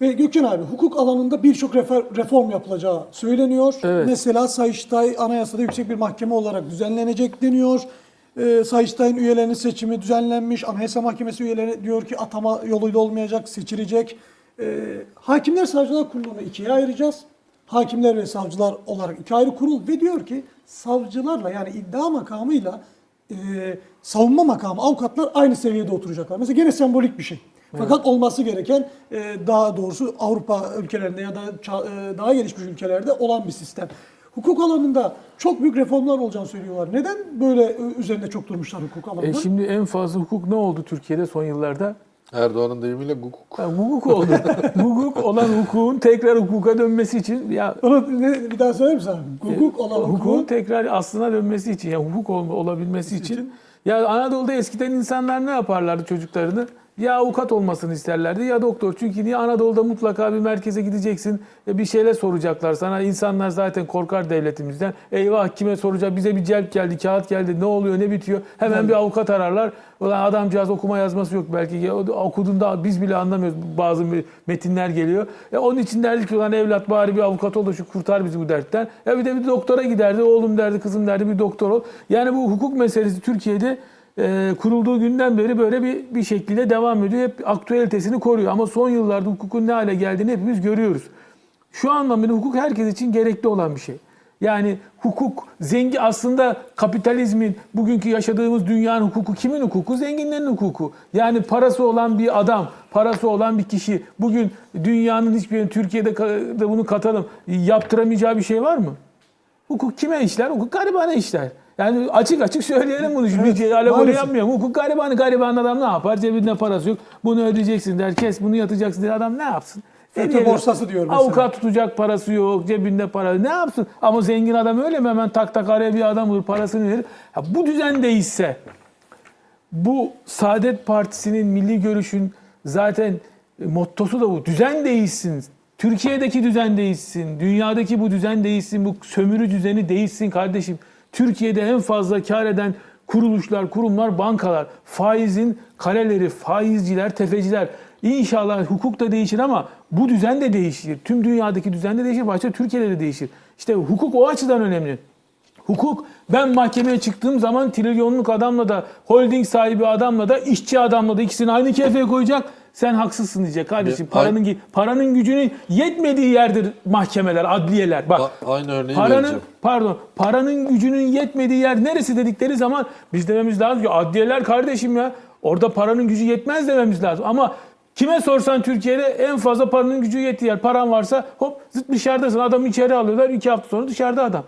Ve Gökhan abi hukuk alanında birçok reform yapılacağı söyleniyor. Evet. Mesela Sayıştay anayasada yüksek bir mahkeme olarak düzenlenecek deniyor. Ee, Sayıştay'ın üyelerinin seçimi düzenlenmiş. Anayasa Mahkemesi üyeleri diyor ki atama yoluyla olmayacak, seçilecek. Ee, Hakimler Savcılar Kurulu'nu ikiye ayıracağız. Hakimler ve savcılar olarak iki ayrı kurul ve diyor ki savcılarla yani iddia makamıyla e, savunma makamı avukatlar aynı seviyede oturacaklar. Mesela gene sembolik bir şey. Fakat olması gereken e, daha doğrusu Avrupa ülkelerinde ya da ça- e, daha gelişmiş ülkelerde olan bir sistem. Hukuk alanında çok büyük reformlar olacağını söylüyorlar. Neden böyle e, üzerinde çok durmuşlar hukuk alanında? E şimdi en fazla hukuk ne oldu Türkiye'de son yıllarda? Erdoğan'ın deyimiyle gukuk. Ha, hukuk oldu. hukuk olan hukukun tekrar hukuka dönmesi için ya Onu ne, bir daha söyler misin abi? Hukuk olan hukukun hukukun tekrar aslına dönmesi için, yani hukuk ol- olabilmesi için. Ya Anadolu'da eskiden insanlar ne yaparlardı çocuklarını? Ya avukat olmasını isterlerdi ya doktor. Çünkü niye Anadolu'da mutlaka bir merkeze gideceksin. e, Bir şeyler soracaklar sana. İnsanlar zaten korkar devletimizden. Eyvah kime soracak? Bize bir celp geldi, kağıt geldi. Ne oluyor, ne bitiyor? Hemen bir avukat ararlar. Ulan adamcağız okuma yazması yok belki. Ya, okuduğunda biz bile anlamıyoruz. Bazı metinler geliyor. E, onun için derdi ki ulan evlat bari bir avukat ol da şu kurtar bizi bu dertten. Ya bir de bir doktora giderdi. Oğlum derdi, kızım derdi bir doktor ol. Yani bu hukuk meselesi Türkiye'de e, kurulduğu günden beri böyle bir bir şekilde devam ediyor. Hep aktüelitesini koruyor. Ama son yıllarda hukukun ne hale geldiğini hepimiz görüyoruz. Şu anlamda hukuk herkes için gerekli olan bir şey. Yani hukuk zengin aslında kapitalizmin bugünkü yaşadığımız dünyanın hukuku kimin hukuku? Zenginlerin hukuku. Yani parası olan bir adam, parası olan bir kişi bugün dünyanın hiçbir Türkiye'de da bunu katalım yaptıramayacağı bir şey var mı? Hukuk kime işler? Hukuk garibana işler. Yani açık açık söyleyelim bunu. Şimdi Evet, alegori yapmıyorum. Hukuk garibanı. Gariban adam ne yapar? Cebinde parası yok. Bunu ödeyeceksin der. Kes bunu yatacaksın der. Adam ne yapsın? FETÖ borsası diyor mesela. Avukat tutacak parası yok. Cebinde para. Ne yapsın? Ama zengin adam öyle mi? Hemen tak tak araya bir adam bulur. Parasını verir. Ha, bu düzen değişse bu Saadet Partisi'nin milli görüşün zaten mottosu da bu. Düzen değişsin. Türkiye'deki düzen değişsin. Dünyadaki bu düzen değişsin. Bu sömürü düzeni değişsin kardeşim. Türkiye'de en fazla kar eden kuruluşlar, kurumlar, bankalar. Faizin kaleleri, faizciler, tefeciler. İnşallah hukuk da değişir ama bu düzen de değişir. Tüm dünyadaki düzen de değişir. Başta Türkiye'de de değişir. İşte hukuk o açıdan önemli. Hukuk ben mahkemeye çıktığım zaman trilyonluk adamla da holding sahibi adamla da işçi adamla da ikisini aynı kefeye koyacak. Sen haksızsın diyecek kardeşim. Paranın gi- paranın gücünün yetmediği yerdir mahkemeler, adliyeler. Bak. A- aynı örneği Paranın vereceğim. pardon, paranın gücünün yetmediği yer neresi dedikleri zaman biz dememiz lazım ki adliyeler kardeşim ya. Orada paranın gücü yetmez dememiz lazım. Ama kime sorsan Türkiye'de en fazla paranın gücü yettiği yer. Paran varsa hop zıt dışarıdasın. Adamı içeri alıyorlar. iki hafta sonra dışarıda adam.